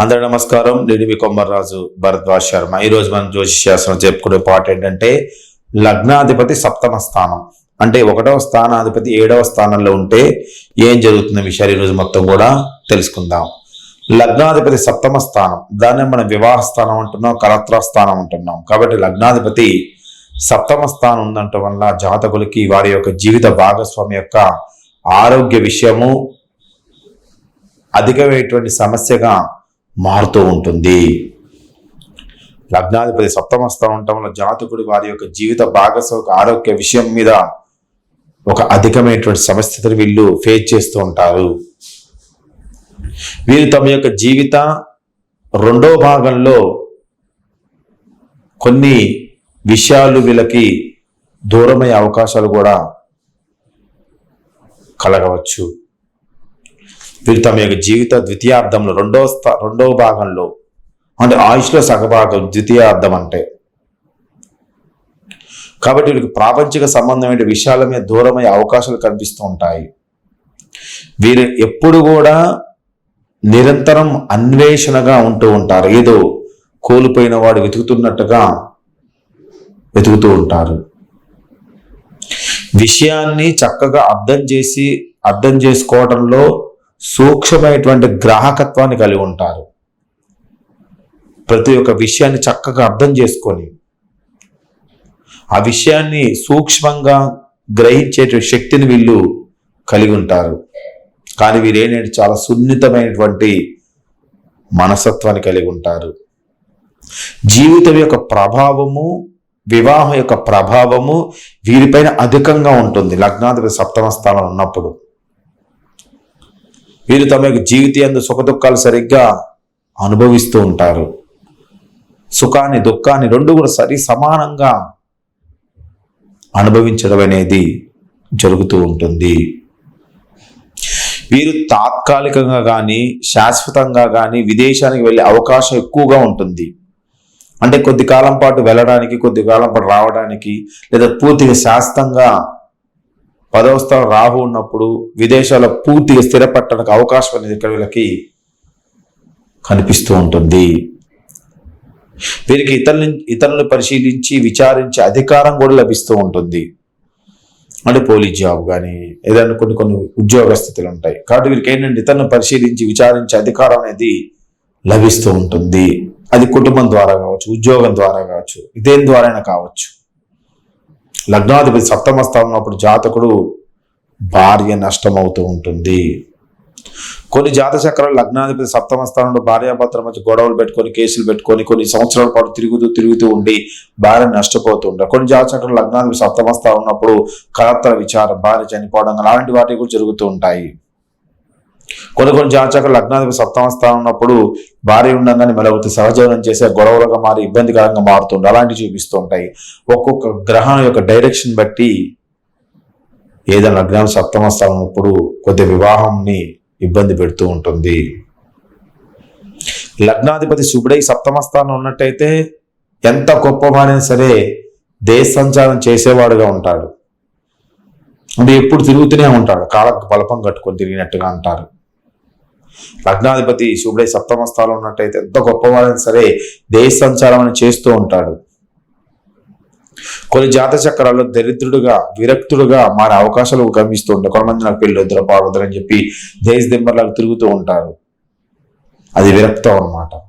అందరూ నమస్కారం. నేను మీ కొమ్మర్రాజు భరద్వాజ్ శర్మ. ఈ రోజు మనం జ్యోతిష్ శాస్త్రం చెప్పుకునే పాట ఏంటంటే లగ్నాధిపతి సప్తమ స్థానం. అంటే ఒకటవ స్థానాధిపతి ఏడవ స్థానంలో ఉంటే ఏం జరుగుతుంది విషయాలు ఈరోజు మొత్తం కూడా తెలుసుకుందాం. లగ్నాధిపతి సప్తమ స్థానం. దాన్ని మనం వివాహ స్థానం అంటున్నాం కలత్ర స్థానం అంటున్నాం. కాబట్టి లగ్నాధిపతి సప్తమ స్థానం ఉందంటం వల్ల జాతకులకి వారి యొక్క జీవిత భాగస్వామి యొక్క ఆరోగ్య విషయము అధికమైనటువంటి సమస్యగా మారుతూ ఉంటుంది. లగ్నాధిపతి సప్తమ స్థానం ఉండటం వల్ల జాతకుడు వారి యొక్క జీవిత భాగస్వామిక ఆరోగ్య విషయం మీద ఒక అధికమైనటువంటి సమస్యను వీళ్ళు ఫేస్ చేస్తూ ఉంటారు. వీరు తమ యొక్క జీవిత రెండో భాగంలో కొన్ని విషయాలు వీళ్ళకి దూరమయ్యే అవకాశాలు కూడా కలగవచ్చు. వీరు తమ యొక్క జీవిత ద్వితీయార్థంలో రెండో స్థా రెండవ భాగంలో అంటే ఆయుష్లో సగభాగం ద్వితీయార్థం అంటే. కాబట్టి వీరికి ప్రాపంచిక సంబంధమైన విషయాల మీద దూరమయ్యే అవకాశాలు కనిపిస్తూ ఉంటాయి. వీరు ఎప్పుడు కూడా నిరంతరం అన్వేషణగా ఉంటూ ఉంటారు. ఏదో కోల్పోయిన వాడు వెతుకుతున్నట్టుగా వెతుకుతూ ఉంటారు. విషయాన్ని చక్కగా అర్థం చేసి అర్థం చేసుకోవడంలో సూక్ష్మమైనటువంటి గ్రాహకత్వాన్ని కలిగి ఉంటారు. ప్రతి ఒక్క విషయాన్ని చక్కగా అర్థం చేసుకొని ఆ విషయాన్ని సూక్ష్మంగా గ్రహించే శక్తిని వీళ్ళు కలిగి ఉంటారు. కానీ వీరేంటంటే చాలా సున్నితమైనటువంటి మనసత్వాన్ని కలిగి ఉంటారు. జీవితం యొక్క ప్రభావము వివాహం యొక్క ప్రభావము వీరిపైన అధికంగా ఉంటుంది. లగ్నాధిపతి సప్తమ స్థానం ఉన్నప్పుడు. వీరు తమ యొక్క జీవితంలో సుఖ దుఃఖాలు సరిగ్గా అనుభవిస్తూ ఉంటారు. సుఖాన్ని దుఃఖాన్ని రెండు కూడా సరి సమానంగా అనుభవించడం అనేది జరుగుతూ ఉంటుంది. వీరు తాత్కాలికంగా కానీ శాశ్వతంగా కానీ విదేశానికి వెళ్ళే అవకాశం ఎక్కువగా ఉంటుంది. అంటే కొద్ది కాలం పాటు వెళ్ళడానికి కొద్ది కాలం పాటు రావడానికి లేదా పూర్తిగా శాస్త్రంగా పదవ స్థానం రాహు ఉన్నప్పుడు విదేశాల్లో పూర్తిగా స్థిరపట్టడానికి అవకాశం అనేది ఇక్కడ వీళ్ళకి కనిపిస్తూ ఉంటుంది. వీరికి ఇతరుల ఇతరులను పరిశీలించి విచారించి అధికారం కూడా లభిస్తూ ఉంటుంది. అంటే పోలీస్ జాబ్ కానీ ఏదైనా కొన్ని కొన్ని ఉద్యోగ స్థితులు ఉంటాయి. కాబట్టి వీరికి ఏంటంటే ఇతరులను పరిశీలించి విచారించి అధికారం అనేది లభిస్తూ ఉంటుంది. అది కుటుంబం ద్వారా కావచ్చు ఉద్యోగం ద్వారా కావచ్చు ఇదేం ద్వారా కావచ్చు. లగ్నాధిపతి సప్తమ స్థానం ఉన్నప్పుడు జాతకుడు భార్య నష్టం అవుతూ ఉంటుంది. కొన్ని జాత చక్రాలు లగ్నాధిపతి సప్తమ స్థానంలో భార్యాభర్తల మధ్య గొడవలు పెట్టుకొని కేసులు పెట్టుకొని కొన్ని సంవత్సరాల పాటు తిరుగుతూ తిరుగుతూ ఉండి భార్య నష్టపోతూ ఉంటారు. కొన్ని జాత చక్రాలు లగ్నాధిపతి సప్తమ స్థానం ఉన్నప్పుడు కలత్ర విచారం భార్య చనిపోవడం అలాంటి వాటి కూడా జరుగుతూ ఉంటాయి. కొన్ని కొన్ని జాతకాలు లగ్నాధిపతి సప్తమ స్థానం ఉన్నప్పుడు భార్య ఉండగానే మెలవుతూ సహజీవనం చేసే గొడవలుగా మారి ఇబ్బందికరంగా మారుతుంది అలాంటివి చూపిస్తూ ఉంటాయి. ఒక్కొక్క గ్రహం యొక్క డైరెక్షన్ బట్టి ఏదైనా లగ్నం సప్తమ స్థానం ఉన్నప్పుడు కొద్ది వివాహంని ఇబ్బంది పెడుతూ ఉంటుంది. లగ్నాధిపతి శుభుడై సప్తమ స్థానం ఉన్నట్టయితే ఎంత గొప్పవాడైనా సరే దేశ సంచారం చేసేవాడుగా ఉంటాడు. అంటే ఎప్పుడు తిరుగుతూనే ఉంటాడు. కాళ్ళకు బలపం కట్టుకొని తిరిగినట్టుగా అంటారు. లగ్నాధిపతి శుభుడే సప్తమ స్థానం ఉన్నట్టయితే ఎంత గొప్పవాడైనా సరే దేశ సంచారం చేస్తూ ఉంటాడు. కొన్ని జాత చక్రాల్లో దరిద్రుడుగా విరక్తుడుగా మారే అవకాశాలు గమనిస్తూ ఉంటాయి. కొంతమంది నాకు పెళ్ళి వద్దరు పాడొద్దురు అని చెప్పి దేశ దిమ్మర్లాగా తిరుగుతూ ఉంటారు. అది విరక్తం అన్నమాట.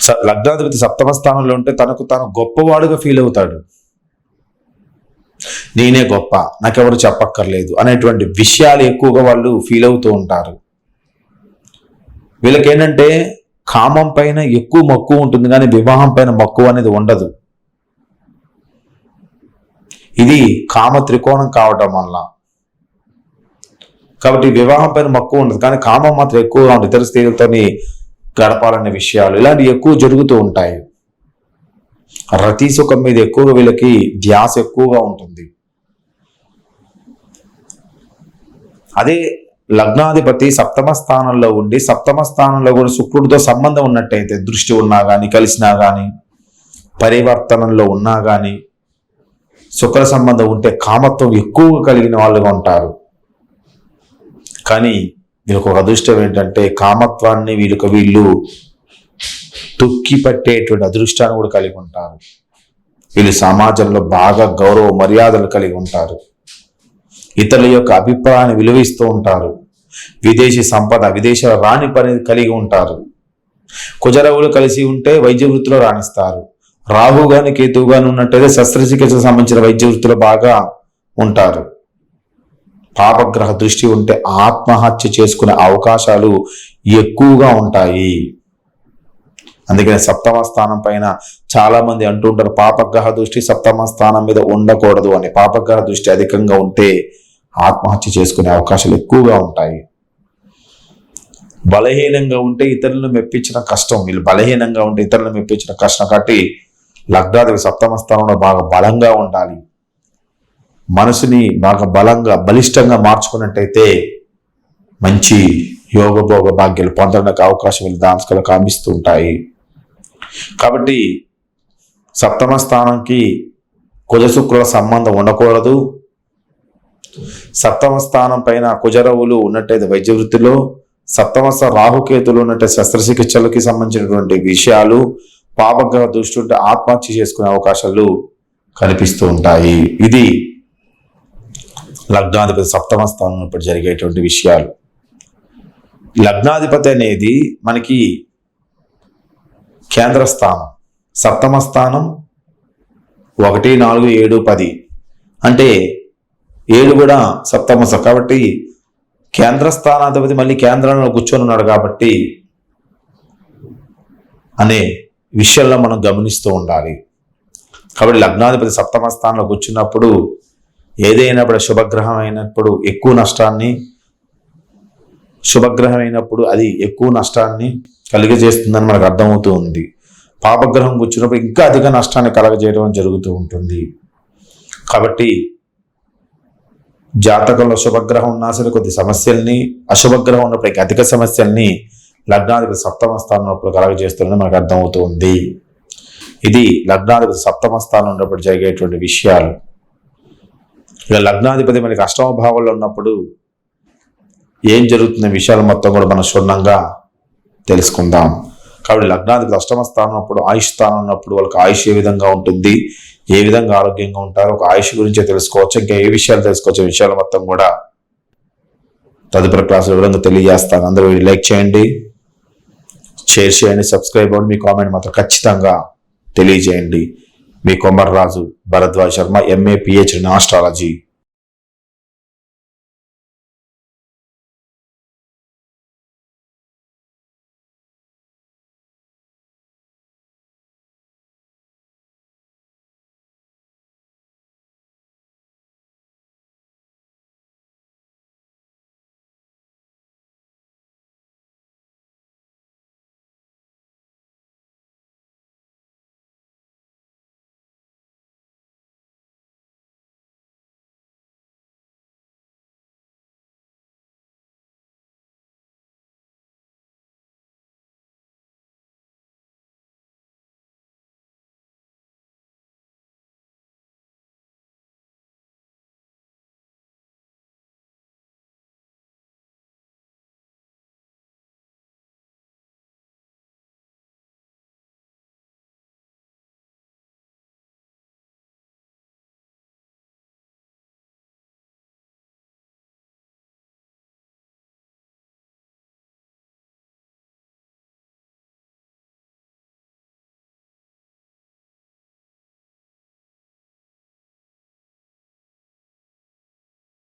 స- లగ్నాధిపతి సప్తమ స్థానంలో ఉంటే తనకు తాను గొప్పవాడుగా ఫీల్ అవుతాడు. నేనే గొప్ప నాకెవరు చెప్పక్కర్లేదు అనేటువంటి విషయాలు ఎక్కువగా వాళ్ళు ఫీల్ అవుతూ ఉంటారు. వీళ్ళకి ఏంటంటే కామం పైన ఎక్కువ మక్కువ ఉంటుంది కానీ వివాహం పైన మక్కువ అనేది ఉండదు. ఇది కామ త్రికోణం కావటం వల్ల. కాబట్టి వివాహం పైన మక్కువ ఉండదు కానీ కామం మాత్రం ఎక్కువగా ఉంటుంది. ఇతర స్త్రీలతోని గడపాలనే విషయాలు ఇలాంటివి ఎక్కువ జరుగుతూ ఉంటాయి. రతి సుఖం మీద ఎక్కువగా వీళ్ళకి ధ్యాస ఎక్కువగా ఉంటుంది. అదే లగ్నాధిపతి సప్తమ స్థానంలో ఉండి సప్తమ స్థానంలో కూడా శుక్రుడితో సంబంధం ఉన్నట్టయితే దృష్టి ఉన్నా కానీ కలిసినా కానీ పరివర్తనంలో ఉన్నా కానీ శుక్ర సంబంధం ఉంటే కామత్వం ఎక్కువగా కలిగిన వాళ్ళుగా ఉంటారు. కానీ వీళ్ళకు ఒక అదృష్టం ఏంటంటే కామత్వాన్ని వీళ్ళకి వీళ్ళు తొక్కి పట్టేటువంటి అదృష్టాన్ని కూడా కలిగి ఉంటారు. వీళ్ళు సమాజంలో బాగా గౌరవ మర్యాదలు కలిగి ఉంటారు. ఇతరుల యొక్క అభిప్రాయాన్ని విలువిస్తూ ఉంటారు. విదేశీ సంపద విదేశాల రాణి పని కలిగి ఉంటారు. కుజరవులు కలిసి ఉంటే వైద్య వృత్తిలో రాణిస్తారు. రాహుగాని గాని ఉన్నట్టయితే శస్త్రచికిత్సకు సంబంధించిన వైద్య వృత్తిలో బాగా ఉంటారు. పాపగ్రహ దృష్టి ఉంటే ఆత్మహత్య చేసుకునే అవకాశాలు ఎక్కువగా ఉంటాయి. అందుకని సప్తమ స్థానం పైన చాలా మంది అంటుంటారు పాపగ్రహ దృష్టి సప్తమ స్థానం మీద ఉండకూడదు అని. పాపగ్రహ దృష్టి అధికంగా ఉంటే ఆత్మహత్య చేసుకునే అవకాశాలు ఎక్కువగా ఉంటాయి. బలహీనంగా ఉంటే ఇతరులను మెప్పించిన కష్టం వీళ్ళు బలహీనంగా ఉంటే ఇతరులను మెప్పించిన కష్టం కాబట్టి లగ్నాదేవి సప్తమ స్థానంలో బాగా బలంగా ఉండాలి. మనసుని బాగా బలంగా బలిష్టంగా మార్చుకున్నట్టయితే మంచి యోగభోగ భాగ్యాలు పొందడానికి అవకాశం వీళ్ళు దాంస్కలు కామిస్తూ ఉంటాయి. కాబట్టి సప్తమ స్థానంకి కుజశుక్రుల సంబంధం ఉండకూడదు. సప్తమ స్థానం పైన కుజరవులు ఉన్నట్టయితే వైద్య వృత్తిలో సప్తమ రాహుకేతులు ఉన్నట్టు శస్త్రచికిత్సలకి సంబంధించినటువంటి విషయాలు పాపగ్రహ దృష్టి ఉంటే ఆత్మహత్య చేసుకునే అవకాశాలు కనిపిస్తూ ఉంటాయి. ఇది లగ్నాధిపతి సప్తమ స్థానం ఇప్పుడు జరిగేటువంటి విషయాలు. లగ్నాధిపతి అనేది మనకి కేంద్రస్థానం. సప్తమ స్థానం ఒకటి నాలుగు ఏడు పది. అంటే ఏడు కూడా సప్తమస కాబట్టి కేంద్ర స్థానాధిపతి మళ్ళీ కేంద్రంలో కూర్చొని ఉన్నాడు కాబట్టి అనే విషయంలో మనం గమనిస్తూ ఉండాలి. కాబట్టి లగ్నాధిపతి సప్తమ స్థానంలో కూర్చున్నప్పుడు ఏదైనప్పుడు శుభగ్రహం అయినప్పుడు ఎక్కువ నష్టాన్ని శుభగ్రహం అయినప్పుడు అది ఎక్కువ నష్టాన్ని కలిగజేస్తుందని మనకు అర్థమవుతూ ఉంది. పాపగ్రహం కూర్చున్నప్పుడు ఇంకా అధిక నష్టాన్ని కలగజేయడం జరుగుతూ ఉంటుంది. కాబట్టి జాతకంలో శుభగ్రహం ఉన్నా సరే కొద్ది సమస్యల్ని అశుభగ్రహం ఉన్నప్పటికీ అధిక సమస్యల్ని లగ్నాధిపతి సప్తమ స్థానంలో ఉన్నప్పుడు కలగజేస్తుందని మనకు అర్థమవుతూ ఉంది. ఇది లగ్నాధిపతి సప్తమ స్థానం ఉన్నప్పుడు జరిగేటువంటి విషయాలు. ఇక లగ్నాధిపతి మనకి అష్టమ భావంలో ఉన్నప్పుడు ఏం జరుగుతున్న విషయాలు మొత్తం కూడా మనం క్షుణ్ణంగా తెలుసుకుందాం. కాబట్టి లగ్నాధిపతి అష్టమ స్థానం అప్పుడు ఆయుష్ స్థానం ఉన్నప్పుడు వాళ్ళకి ఆయుష్ ఏ విధంగా ఉంటుంది ఏ విధంగా ఆరోగ్యంగా ఉంటారో ఒక ఆయుష్ గురించే తెలుసుకోవచ్చు ఇంకా ఏ విషయాలు తెలుసుకోవచ్చు విషయాలు మొత్తం కూడా తదుపరి క్లాసులో వివరంగా తెలియజేస్తాను. అందరూ లైక్ చేయండి షేర్ చేయండి సబ్స్క్రైబ్ అవ్వండి మీ కామెంట్ మాత్రం ఖచ్చితంగా తెలియజేయండి. మీ Komarraju Bharadwaj Sharma MA PhD in astrology